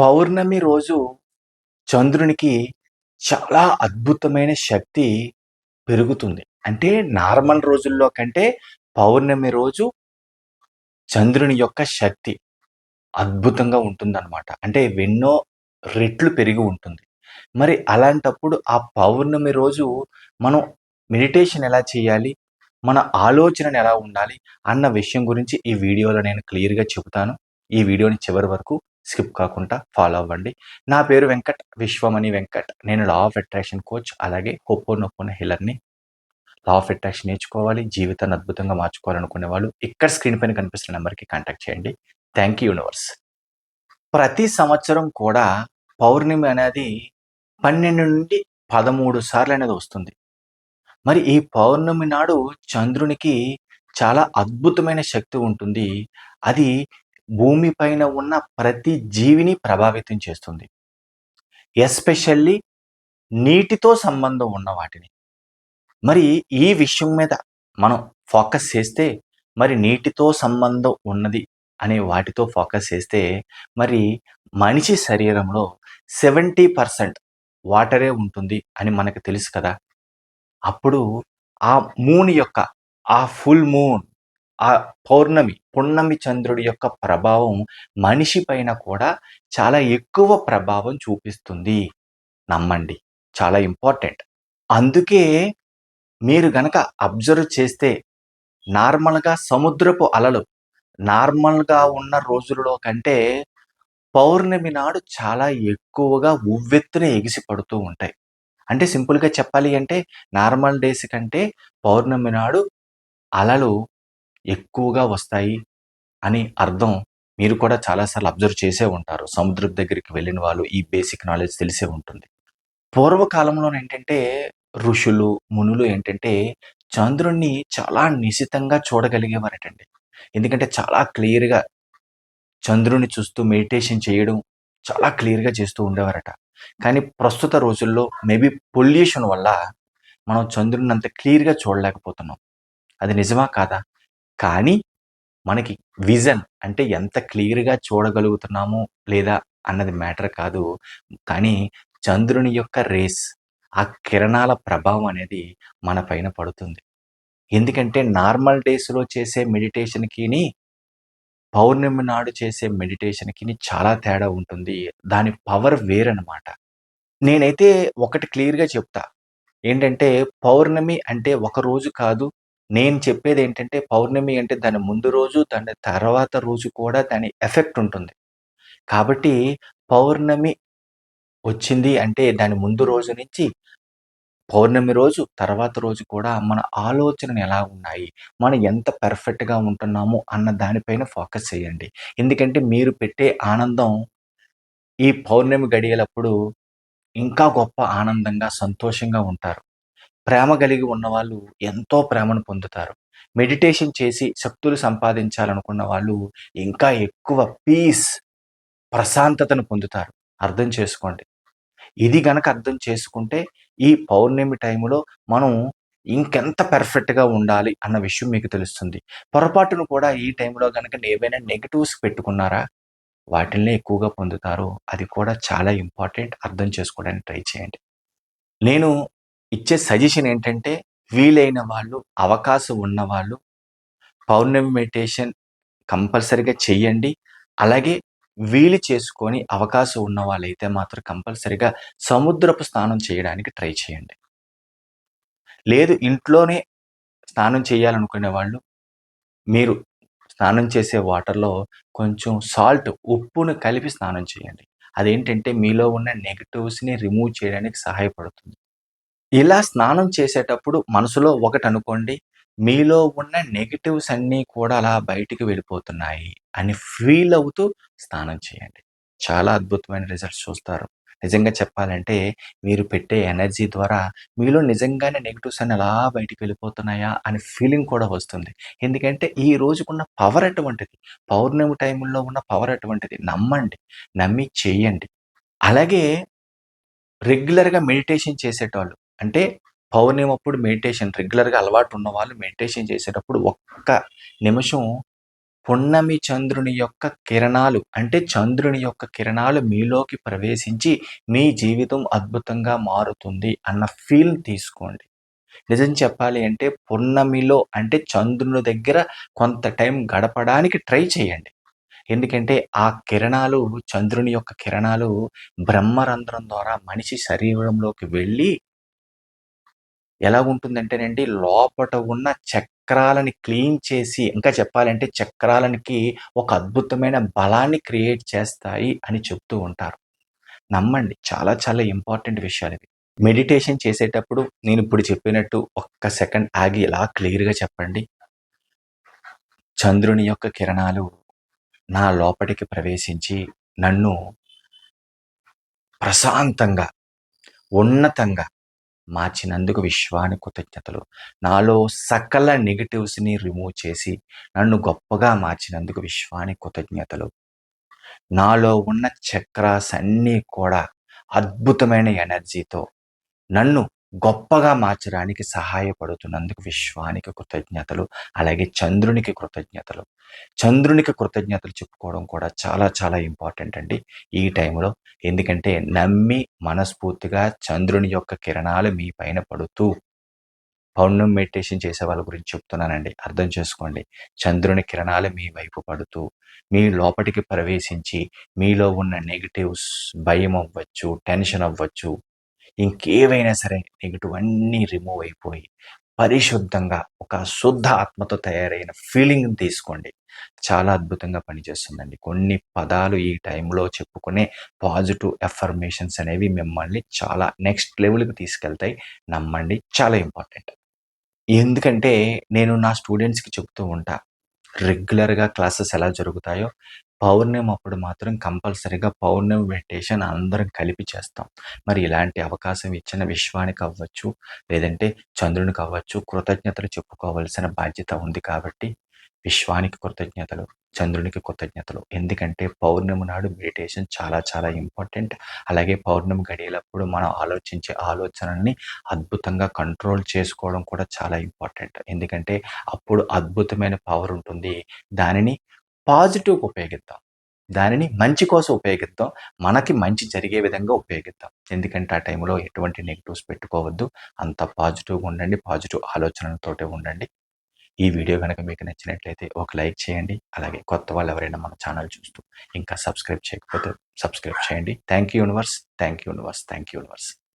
పౌర్ణమి రోజు చంద్రునికి చాలా అద్భుతమైన శక్తి పెరుగుతుంది. అంటే నార్మల్ రోజుల్లో కంటే పౌర్ణమి రోజు చంద్రుని యొక్క శక్తి అద్భుతంగా ఉంటుందన్నమాట అంటే ఎన్నో రెట్లు పెరిగి ఉంటుంది. మరి అలాంటప్పుడు ఆ పౌర్ణమి రోజు మనం మెడిటేషన్ ఎలా చేయాలి? మన ఆలోచనను ఎలా ఉండాలి? అన్న విషయం గురించి ఈ వీడియోలో నేను క్లియర్‌గా చెబుతాను. ఈ వీడియోని చివరి వరకు స్కిప్ కాకుండా ఫాలో అవ్వండి. నా పేరు వెంకట్. విశ్వమణి వెంకట్. నేను లా ఆఫ్ అట్రాక్షన్ కోచ్. అలాగే హోపోనోపోనో హీలర్‌ని. లా ఆఫ్ అట్రాక్షన్ నేర్చుకోవాలి, జీవితాన్ని అద్భుతంగా మార్చుకోవాలనుకునే వాళ్ళు ఇక్కడ స్క్రీన్ పైన కనిపిస్తున్న నెంబర్కి కాంటాక్ట్ చేయండి. Thank you universe. ప్రతి సంవత్సరం కూడా పౌర్ణమి అనేది 12-13 సార్లు అనేది వస్తుంది. మరి ఈ పౌర్ణమి నాడు చంద్రునికి చాలా అద్భుతమైన శక్తి ఉంటుంది. అది భూమి పైన ఉన్న ప్రతి జీవిని ప్రభావితం చేస్తుంది. ఎస్పెషల్లీ నీటితో సంబంధం ఉన్న వాటిని. మరి ఈ విషయం మీద మనం ఫోకస్ చేస్తే మరి నీటితో సంబంధం ఉన్నది అనే వాటితో ఫోకస్ చేస్తే మరి మనిషి శరీరంలో 70% వాటరే ఉంటుంది అని మనకు తెలుసు కదా! అప్పుడు ఆ మూన్ యొక్క ఆ ఫుల్ మూన్ ఆ పౌర్ణమి, పున్నమి చంద్రుడి యొక్క ప్రభావం మనిషి పైన కూడా చాలా ఎక్కువ ప్రభావం చూపిస్తుంది. నమ్మండి. చాలా ఇంపార్టెంట్. అందుకే మీరు గనక అబ్జర్వ్ చేస్తే నార్మల్‌గా సముద్రపు అలలు నార్మల్‌గా ఉన్న రోజులలో కంటే పౌర్ణమి నాడు చాలా ఎక్కువగా ఉవ్వెత్తున ఎగిసి పడుతూ ఉంటాయి. అంటే సింపుల్‌గా చెప్పాలి అంటే నార్మల్ డేస్ కంటే పౌర్ణమి నాడు అలలు ఎక్కువగా వస్తాయి అని అర్థం. మీరు కూడా చాలా సార్లు అబ్జర్వ్ చేసే ఉంటారు. సముద్రం దగ్గరికి వెళ్ళిన వాళ్ళు ఈ బేసిక్ నాలెడ్జ్ తెలిసే ఉంటుంది. పూర్వకాలంలో ఏంటంటే ఋషులు, మునులు ఏంటంటే చంద్రుడిని చాలా నిశితంగా చూడగలిగేవారటండి. ఎందుకంటే చాలా క్లియర్‌గా చంద్రుడిని చూస్తూ మెడిటేషన్ చేయడం చాలా క్లియర్‌గా చేస్తూ ఉండేవారట. కానీ ప్రస్తుత రోజుల్లో మేబీ పొల్యూషన్ వల్ల మనం చంద్రుడిని అంత క్లియర్‌గా చూడలేకపోతున్నాం. అది నిజమా? కాదా? కానీ మనకి విజన్ అంటే ఎంత క్లియర్‌గా చూడగలుగుతున్నాము లేదా అన్నది మ్యాటర్ కాదు. కానీ చంద్రుని యొక్క రేస్ ఆ కిరణాల ప్రభావం అనేది మన పైన పడుతుంది. ఎందుకంటే నార్మల్ డేస్‌లో చేసే మెడిటేషన్‌కిని పౌర్ణమి నాడు చేసే మెడిటేషన్‌కిని చాలా తేడా ఉంటుంది. దాని పవర్ వేరనమాట. నేనైతే ఒకటి క్లియర్‌గా చెప్తా. ఏంటంటే పౌర్ణమి అంటే ఒక రోజు కాదు. నేను చెప్పేది ఏంటంటే పౌర్ణమి అంటే దాని ముందు రోజు, దాని తర్వాత రోజు కూడా దాని ఎఫెక్ట్ ఉంటుంది. కాబట్టి పౌర్ణమి వచ్చింది అంటే దాని ముందు రోజు నుంచి పౌర్ణమి రోజు, తర్వాత రోజు కూడా మన ఆలోచనలు ఎలా ఉన్నాయి? మనం ఎంత పర్ఫెక్ట్‌గా ఉంటున్నాము అన్న దానిపైన ఫోకస్ చేయండి. ఎందుకంటే మీరు పెట్టే ఆనందం ఈ పౌర్ణమి గడియలప్పుడు ఇంకా గొప్ప ఆనందంగా, సంతోషంగా ఉంటారు. ప్రేమ కలిగి ఉన్నవాళ్ళు ఎంతో ప్రేమను పొందుతారు. మెడిటేషన్ చేసి శక్తులు సంపాదించాలనుకున్న వాళ్ళు ఇంకా ఎక్కువ పీస్, ప్రశాంతతను పొందుతారు. అర్థం చేసుకోండి. ఇది గనక అర్థం చేసుకుంటే ఈ పౌర్ణమి టైంలో మనం ఇంకెంత పెర్ఫెక్ట్గా ఉండాలి అన్న విషయం మీకు తెలుస్తుంది. పొరపాటున కూడా ఈ టైంలో గనక ఏవైనా నెగెటివ్స్ పెట్టుకున్నారా? వాటిల్నే ఎక్కువగా పొందుతారు. అది కూడా చాలా ఇంపార్టెంట్. అర్థం చేసుకోవడానికి ట్రై చేయండి. నేను ఇచ్చే సజెషన్ ఏంటంటే వీలైన వాళ్ళు, అవకాశం ఉన్నవాళ్ళు పౌర్ణమి మెడిటేషన్ కంపల్సరిగా చెయ్యండి. అలాగే వీలు చేసుకొని అవకాశం ఉన్న వాళ్ళైతే మాత్రం కంపల్సరిగా సముద్రపు స్నానం చేయడానికి ట్రై చేయండి. లేదు ఇంట్లోనే స్నానం చేయాలనుకునే వాళ్ళు మీరు స్నానం చేసే వాటర్‌లో కొంచెం సాల్ట్, ఉప్పును కలిపి స్నానం చేయండి. అదేంటంటే మీలో ఉన్న నెగటివ్స్ని రిమూవ్ చేయడానికి సహాయపడుతుంది. ఇలా స్నానం చేసేటప్పుడు మనసులో ఒకటి అనుకోండి మీలో ఉన్న నెగిటివ్స్ అన్నీ కూడా అలా బయటికి వెళ్ళిపోతున్నాయి అని ఫీల్ అవుతూ స్నానం చేయండి. చాలా అద్భుతమైన రిజల్ట్స్ చూస్తారు. నిజంగా చెప్పాలంటే మీరు పెట్టే ఎనర్జీ ద్వారా మీలో నిజంగానే నెగిటివ్స్ అని అలా బయటికి వెళ్ళిపోతున్నాయా అనే ఫీలింగ్ కూడా వస్తుంది. ఎందుకంటే ఈ రోజుకున్న పవర్ అటువంటిది. పౌర్ణమి టైంలో ఉన్న పవర్ అటువంటిది. నమ్మండి. నమ్మి చేయండి. అలాగే రెగ్యులర్‌గా మెడిటేషన్ చేసేటోళ్ళు అంటే పౌర్ణమి అప్పుడు మెడిటేషన్ రెగ్యులర్‌గా అలవాటు ఉన్న వాళ్ళు మెడిటేషన్ చేసేటప్పుడు ఒక్క నిమిషం పున్నమి చంద్రుని యొక్క కిరణాలు అంటే చంద్రుని యొక్క కిరణాలు మీలోకి ప్రవేశించి మీ జీవితం అద్భుతంగా మారుతుంది అన్న ఫీల్ తీసుకోండి. నిజం చెప్పాలి అంటే పున్నమిలో అంటే చంద్రుని దగ్గర కొంత టైం గడపడానికి ట్రై చేయండి. ఎందుకంటే ఆ కిరణాలు చంద్రుని యొక్క కిరణాలు బ్రహ్మరంధ్రం ద్వారా మనిషి శరీరంలోకి వెళ్ళి ఎలా ఉంటుందంటేనండి లోపట ఉన్న చక్రాలని క్లీన్ చేసి ఇంకా చెప్పాలంటే చక్రాలనికి ఒక అద్భుతమైన బలాన్ని క్రియేట్ చేస్తాయి అని చెప్తూ ఉంటారు. నమ్మండి చాలా చాలా ఇంపార్టెంట్ విషయాలు ఇవి మెడిటేషన్ చేసేటప్పుడు నేను ఇప్పుడు చెప్పినట్టు ఒక్క సెకండ్ ఆగి ఇలా క్లియర్గా చెప్పండి. చంద్రుని యొక్క కిరణాలు నా లోపటికి ప్రవేశించి నన్ను ప్రశాంతంగా ఉన్నతంగా మార్చినందుకు విశ్వాని కృతజ్ఞతలు. నాలో సకల నెగిటివ్స్ని రిమూవ్ చేసి నన్ను గొప్పగా మార్చినందుకు విశ్వాని కృతజ్ఞతలు. నాలో ఉన్న చక్రాస్ అన్నీ కూడా అద్భుతమైన ఎనర్జీతో నన్ను గొప్పగా మార్చడానికి సహాయపడుతున్నందుకు విశ్వానికి కృతజ్ఞతలు అలాగే చంద్రునికి కృతజ్ఞతలు. చంద్రునికి కృతజ్ఞతలు చెప్పుకోవడం కూడా చాలా చాలా ఇంపార్టెంట్ అండి ఈ టైంలో. ఎందుకంటే నమ్మి మనస్ఫూర్తిగా చంద్రుని యొక్క కిరణాలు మీ పైన పడుతూ పౌర్ణమి మెడిటేషన్ చేసే వాళ్ళ గురించి చెప్తున్నానండి. అర్థం చేసుకోండి. చంద్రుని కిరణాలు మీ వైపు పడుతూ మీ లోపలికి ప్రవేశించి మీలో ఉన్న నెగిటివ్స్ భయం అవ్వచ్చు టెన్షన్ అవ్వచ్చు ఇంకేవైనా సరే నెగిటివ్ అన్నీ రిమూవ్ అయిపోయి పరిశుద్ధంగా ఒక శుద్ధ ఆత్మతో తయారైన ఫీలింగ్ తీసుకోండి. చాలా అద్భుతంగా పనిచేస్తుందండి. కొన్ని పదాలు ఈ టైంలో చెప్పుకునే పాజిటివ్ ఎఫర్మేషన్స్ అనేవి మిమ్మల్ని చాలా నెక్స్ట్ లెవెల్కి తీసుకెళ్తాయి. నమ్మండి. చాలా ఇంపార్టెంట్. ఎందుకంటే నేను నా స్టూడెంట్స్కి చెప్తూ ఉంటా రెగ్యులర్గా క్లాసెస్ ఎలా జరుగుతాయో పౌర్ణమి అప్పుడు మాత్రం కంపల్సరీగా పౌర్ణమి మెడిటేషన్ అందరం కలిపి చేస్తాం. మరి ఇలాంటి అవకాశం ఇచ్చిన విశ్వానికి అవ్వచ్చు లేదంటే చంద్రునికి అవ్వచ్చు కృతజ్ఞతలు చెప్పుకోవాల్సిన బాధ్యత ఉంది కాబట్టి విశ్వానికి కృతజ్ఞతలు చంద్రునికి కృతజ్ఞతలు. ఎందుకంటే పౌర్ణమి నాడు మెడిటేషన్ చాలా చాలా ఇంపార్టెంట్. అలాగే పౌర్ణమి గడియలప్పుడు మనం ఆలోచించే ఆలోచనల్ని అద్భుతంగా కంట్రోల్ చేసుకోవడం కూడా చాలా ఇంపార్టెంట్. ఎందుకంటే అప్పుడు అద్భుతమైన పవర్ ఉంటుంది. దానిని పాజిటివ్గా ఉపయోగిద్దాం. దానిని మంచి కోసం ఉపయోగిద్దాం. మనకి మంచి జరిగే విధంగా ఉపయోగిద్దాం. ఎందుకంటే ఆ టైంలో ఎటువంటి నెగిటివ్స్ పెట్టుకోవద్దు. అంత పాజిటివ్గా ఉండండి. పాజిటివ్ ఆలోచనలతోటే ఉండండి. ఈ వీడియో కనుక మీకు నచ్చినట్లయితే ఒక లైక్ చేయండి. అలాగే కొత్త వాళ్ళు ఎవరైనా మన ఛానల్ చూస్తూ ఇంకా సబ్స్క్రైబ్ చేయకపోతే సబ్స్క్రైబ్ చేయండి. Thank you universe. Thank you universe. Thank you universe.